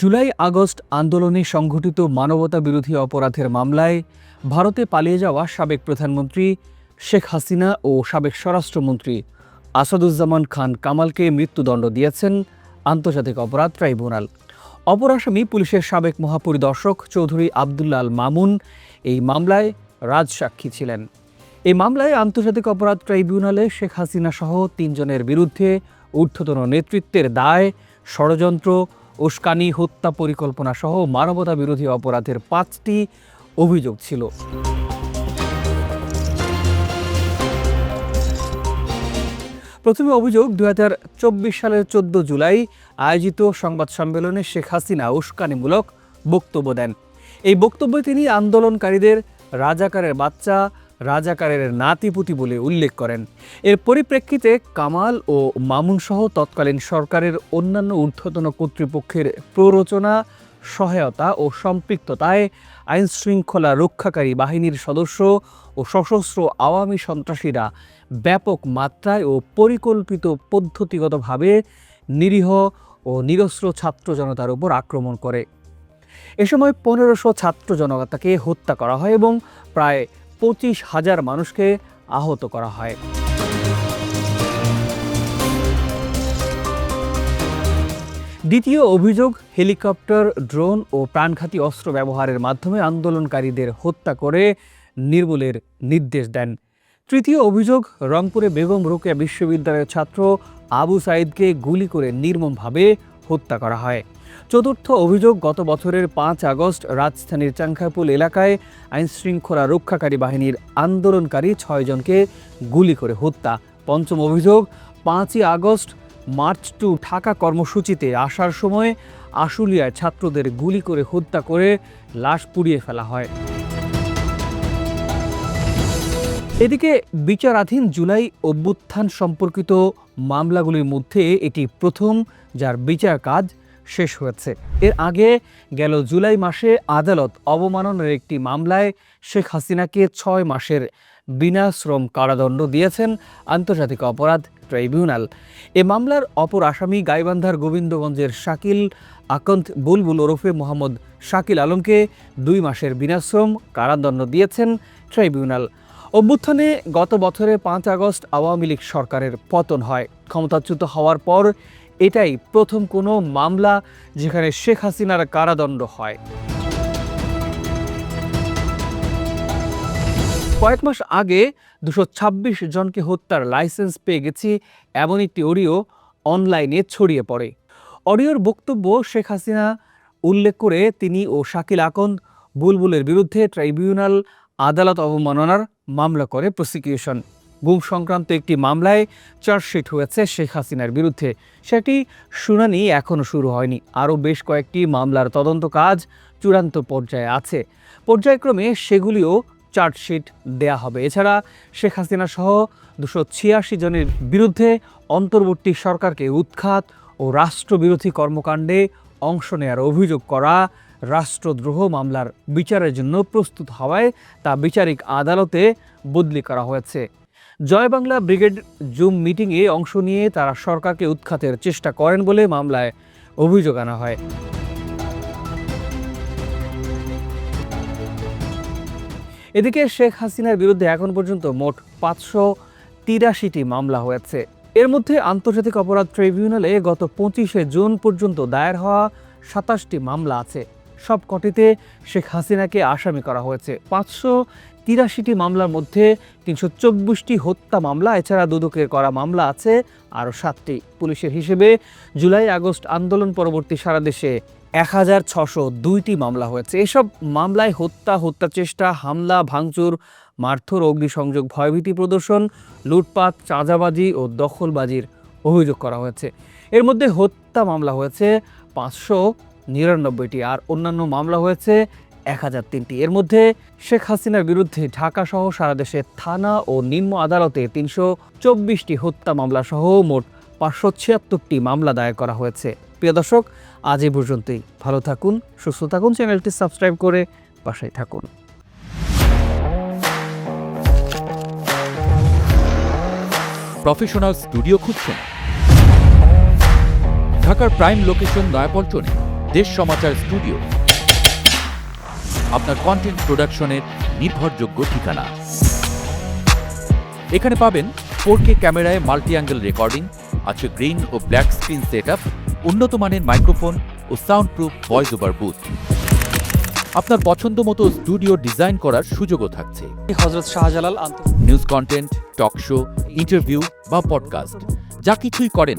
July August আন্দোলনে সংঘটিত মানবতা বিরোধী অপরাধের মামলায় ভারতে পালিয়ে যাওয়া সাবেক প্রধানমন্ত্রী শেখ হাসিনা ও সাবেক স্বরাষ্ট্রমন্ত্রী আসাদুজ্জামান খান কামালকে মৃত্যুদণ্ড দিয়েছেন আন্তর্জাতিক অপরাধ ট্রাইব্যুনাল। অপর আসামি পুলিশের সাবেক মহাপরিদর্শক চৌধুরী আবদুল্লাল মামুন এই মামলায় রাজসাক্ষী ছিলেন। এই মামলায় আন্তর্জাতিক অপরাধ ট্রাইব্যুনালে শেখ হাসিনা সহ তিনজনের বিরুদ্ধে ঊর্ধ্বতন নেতৃত্বের দায়, ষড়যন্ত্র উস্কানি, হত্যা পরিকল্পনা সহ মানবতা বিরোধী অপরাধের পাঁচটি অভিযোগ ছিল। প্রথমে অভিযোগ, দুই হাজার চব্বিশ সালের চোদ্দ জুলাই আয়োজিত সংবাদ সম্মেলনে শেখ হাসিনা উস্কানিমূলক বক্তব্য দেন। এই বক্তব্যে তিনি আন্দোলনকারীদের রাজাকারের বাচ্চা রাজাকারের নাতিপুতি বলে উল্লেখ করেন। এর পরিপ্রেক্ষিতে কামাল ও মামুন সহ তৎকালীন সরকারের অন্যান্য ঊর্ধ্বতন কর্তৃপক্ষের প্ররোচনা, সহায়তা ও সম্পৃক্ততায় আইন শৃঙ্খলা রক্ষাকারী বাহিনীর সদস্য ও সশস্ত্র আওয়ামী সন্ত্রাসীরা ব্যাপক মাত্রায় ও পরিকল্পিত পদ্ধতিগতভাবে নিরীহ ও নিরস্ত্র ছাত্র জনতার উপর আক্রমণ করে। এ সময় পনেরোশো ছাত্র জনতাকে হত্যা করা হয় এবং প্রায় পঁচিশ হাজার মানুষকে আহত করা হয়। দ্বিতীয় অভিযোগ, হেলিকপ্টার, ড্রোন ও প্রাণঘাতী অস্ত্র ব্যবহারের মাধ্যমে আন্দোলনকারীদের হত্যা করে নির্মূলের নির্দেশ দেন। তৃতীয় অভিযোগ, রংপুরে বেগম রোকেয়া বিশ্ববিদ্যালয়ের ছাত্র আবু সাইদকে গুলি করে নির্মমভাবে হত্যা করা হয়। চতুর্থ অভিযোগ, গত বছরের পাঁচ আগস্ট রাজধানীর চাংখাপুল এলাকায় আইনশৃঙ্খলা রক্ষাকারী বাহিনীর আন্দোলনকারী ছয়জনকে গুলি করে হত্যা। পঞ্চম অভিযোগ, পাঁচই আগস্ট, মার্চ টু ঢাকা কর্মসূচিতে আসার সময় আশুলিয়ায় ছাত্রদের গুলি করে হত্যা করে লাশ পুড়িয়ে ফেলা হয়। এদিকে বিচারাধীন জুলাই অভ্যুত্থান সম্পর্কিত মামলাগুলির মধ্যে এটি প্রথম, যার বিচার কাজ শেষ হয়েছে। এর আগে গেল জুলাই মাসে আদালত অবমাননার একটি মামলায় শেখ হাসিনাকে ছয় মাসের বিনা শ্রম কারাদণ্ড দিয়েছেন আন্তর্জাতিক অপরাধ ট্রাইব্যুনাল। এ মামলার অপর আসামি গাইবান্ধার গোবিন্দগঞ্জের শাকিল আকন্ত বুলবুল ওরফে মোহাম্মদ শাকিল আলমকে দুই মাসের বিনাশ্রম কারাদণ্ড দিয়েছেন ট্রাইব্যুনাল। অভ্যুত্থানে গত বছরে পাঁচ আগস্ট আওয়ামী লীগ সরকারের পতন হয়। ক্ষমতাচ্যুত হওয়ার পর এটাই প্রথম কোনো মামলা যেখানে শেখ হাসিনার কারাদণ্ড হয়। কয়েক মাস আগে দুশো ছাব্বিশ জনকে হত্যার লাইসেন্স পেয়ে গেছি এমন একটি অডিও অনলাইনে ছড়িয়ে পড়ে। অডিওর বক্তব্য শেখ হাসিনা উল্লেখ করে তিনি ও শাকিল আকন্দ বুলবুলের বিরুদ্ধে ট্রাইব্যুনাল আদালত অবমাননার মামলা করে প্রসিকিউশন গুম সংক্রান্ত একটি মামলায় চার্জশিট হয়েছে শেখ হাসিনার বিরুদ্ধে। সেটি শুনানি এখনও শুরু হয়নি। আরও বেশ কয়েকটি মামলার তদন্ত কাজ চূড়ান্ত পর্যায়ে আছে। পর্যায়ক্রমে সেগুলিও চার্জশিট দেয়া হবে। এছাড়া শেখ হাসিনা সহ দুশো ছিয়াশি জনের বিরুদ্ধে অন্তর্বর্তী সরকারকে উৎখাত ও রাষ্ট্রবিরোধী কর্মকাণ্ডে অংশ নেওয়ার অভিযোগ করা রাষ্ট্রদ্রোহ মামলার বিচারের জন্য প্রস্তুত হওয়ায় তা বিচারিক আদালতে বদলি করা হয়েছে। জয় বাংলা ব্রিগেড জুম মিটিংয়ে অংশ নিয়ে তারা সরকারকে উৎখাতের চেষ্টা করেন বলে মামলায় অভিযোগ আনা হয়। এদিকে শেখ হাসিনার বিরুদ্ধে এখন পর্যন্ত মোট পাঁচশো তিরাশিটি মামলা হয়েছে। এর মধ্যে আন্তর্জাতিক অপরাধ ট্রাইব্যুনালে গত পঁচিশে জুন পর্যন্ত দায়ের হওয়া সাতাশটি মামলা আছে। সব কটিতে শেখ হাসিনাকে আসামি করা হয়েছে। পাঁচশো তিরাশিটি মামলার মধ্যে তিনশো চব্বিশটি হত্যা মামলা, এছাড়া দুদকের করা মামলা আছে, আরও সাতটি। পুলিশের হিসেবে জুলাই আগস্ট আন্দোলন পরবর্তী সারা দেশে এক হাজার ছশো দুইটি মামলা হয়েছে। এসব মামলায় হত্যা হত্যা চেষ্টা, হামলা, ভাঙচুর, মারধর, অগ্নিসংযোগ, ভয়ভীতি প্রদর্শন, লুটপাট, চাঁদাবাজি ও দখলবাজির অভিযোগ করা হয়েছে। এর মধ্যে হত্যা মামলা হয়েছে পাঁচশো নিরানব্বইটি আর অন্যান্য মামলা হয়েছে এক হাজার তিনটি। এর মধ্যে শেখ হাসিনার বিরুদ্ধে ঢাকা সহ সারা দেশে থানা ও নিম্ন আদালতে তিনশো চব্বিশটি হত্যা মামলা সহ মোট পাঁচশো ছিয়াত্তরটি মামলা দায়ের করা হয়েছে। প্রিয় দর্শক, আজ এই পর্যন্তই। ভালো থাকুন, সুস্থ থাকুন, চ্যানেলটি সাবস্ক্রাইব করে বাসায় থাকুন। প্রফেশনাল স্টুডিও খুঁজছেন। ঢাকার প্রাইম লোকেশন নয়াপল্টনে। দেশ সমাচার স্টুডিও। আপনার কন্টেন্ট প্রোডাকশনের নির্ভরযোগ্য ঠিকানা। এখানে পাবেন ফোর কে ক্যামেরায় মাল্টি অ্যাঙ্গেল রেকর্ডিং আছে গ্রিন ও ব্ল্যাক স্ক্রিন সেট উন্নত মানের মাইক্রোফোন ও sound proof voice over booth আপনার পছন্দ মতো স্টুডিও ডিজাইন করার সুযোগও থাকছে। Hazrat Shahjalal news content talk show interview বা পডকাস্ট যা কিছুই করেন